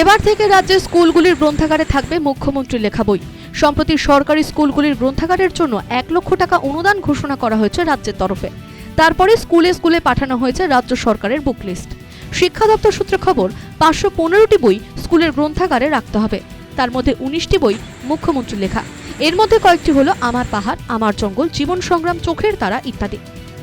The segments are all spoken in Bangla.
এবার থেকে রাজ্যের স্কুলগুলির গ্রন্থাগারে থাকবে মুখ্যমন্ত্রীর লেখা বই। সম্প্রতি সরকারি স্কুলগুলির গ্রন্থাগারের জন্য এক লক্ষ টাকা অনুদান ঘোষণা করা হয়েছে রাজ্যের তরফে। তারপরে স্কুলে স্কুলে পাঠানো হয়েছে রাজ্য সরকারের বুক লিস্ট। শিক্ষা দপ্তর সূত্রে খবর, পাঁচশো পনেরোটি বই স্কুলের গ্রন্থাগারে রাখতে হবে। তার মধ্যে উনিশটি বই মুখ্যমন্ত্রীর লেখা। এর মধ্যে কয়েকটি হলো আমার পাহাড়, আমার জঙ্গল, জীবন সংগ্রাম, চোখের তারা ইত্যাদি।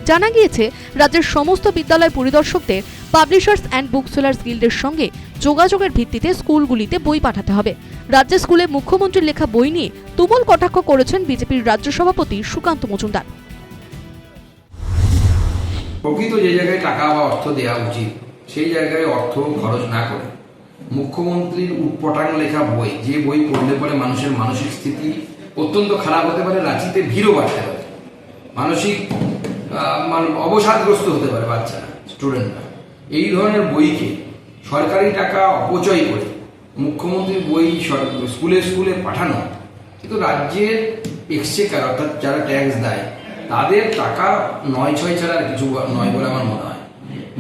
জানা গিয়েছে, রাজ্যের সমস্ত বিদ্যালয় পরিদর্শকদের পাবলিশার্স অ্যান্ড বুক সেলার্স গিল্ডের সঙ্গে যোগাযোগের ভিত্তিতে স্কুলগুলিতে বই পাঠাতে হবে। রাজ্যের স্কুলে মুখ্যমন্ত্রীর লেখা বই নিয়ে তুমুল কটাক্ষ করেছেন বিজেপির রাজ্য সভাপতি সুকান্ত মজুমদার। প্রকৃত যে জায়গায় টাকা বা অর্থ দেওয়া উচিত, সেই জায়গায় অর্থ খরচ না করে। মুখ্যমন্ত্রীর উৎপটাং লেখা বই, যে বই পড়লে পরে মানুষের মানসিক স্থিতি অত্যন্ত খারাপ হতে পারে, রাঁচিতে ভিড়ও বাড়তে পারে। মানসিক অবসাদগ্রস্ত হতে পারে বাচ্চারা স্টুডেন্টরা এই ধরনের বইকে সরকারি টাকা অপচয় করে মুখ্যমন্ত্রীর বই স্কুলে স্কুলে পাঠানো কিন্তু রাজ্যের এক্সচেকার অর্থাৎ যারা ট্যাক্স দেয়, তাদের টাকা নয় ছয় ছাড়া কিছু নয় বলে আমার মনে হয়।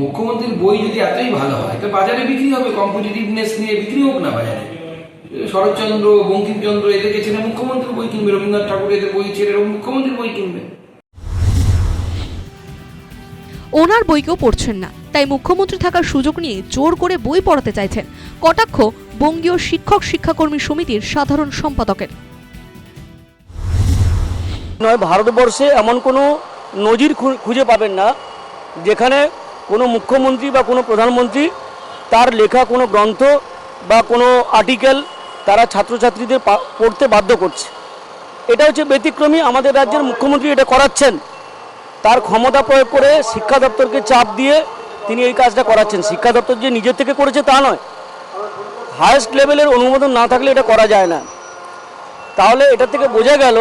মুখ্যমন্ত্রীর বই যদি এতই ভালো হয়, তো বাজারে বিক্রি হবে কম্পিটিটিভনেস নিয়ে বিক্রি হোক না বাজারে। শরৎচন্দ্র, বঙ্কিমচন্দ্র, এদেরকে ছেড়ে মুখ্যমন্ত্রীর বই কিনবে, রবীন্দ্রনাথ ঠাকুর এদের বই ছেড়ে মুখ্যমন্ত্রীর বই কিনবে। ওনার বই কেউ পড়ছেন না। তাই মুখ্যমন্ত্রী থাকার সুযোগ নিয়ে জোর করে বই পড়াতে চাইছেন। কটাক্ষ বঙ্গীয় শিক্ষক শিক্ষাকর্মী সমিতির সাধারণ সম্পাদকের। নয়, ভারতবর্ষে এমন কোনো নজির খুঁজে পাবেন না, যেখানে কোনো মুখ্যমন্ত্রী বা কোনো প্রধানমন্ত্রী তার লেখা কোনো গ্রন্থ বা কোনো আর্টিকেল তারা ছাত্রছাত্রীদের পড়তে বাধ্য করছে। এটা হচ্ছে ব্যতিক্রমী আমাদের রাজ্যের মুখ্যমন্ত্রী এটা করাচ্ছেন। তার ক্ষমতা প্রয়োগ করে শিক্ষা দপ্তরকে চাপ দিয়ে তিনি এই কাজটা করাচ্ছেন। শিক্ষা দপ্তর যে নিজের থেকে করেছে তা নয়। হায়েস্ট লেভেলের অনুমোদন না থাকলে এটা করা যায় না। তাহলে এটা থেকে বোঝা গেল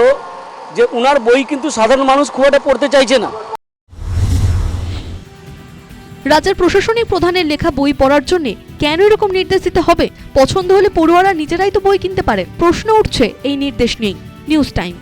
যে উনার বই কিন্তু সাধারণ মানুষ খুব একটা পড়তে চাইছে না। রাজ্যের প্রশাসনিক প্রধানের লেখা বই পড়ার জন্য কেন এরকম নির্দেশ দিতে হবে? পছন্দ হলে পড়ুয়ারা নিজেরাই তো বই কিনতে পারে। প্রশ্ন উঠছে এই নির্দেশ নেই নিউজ টাইম।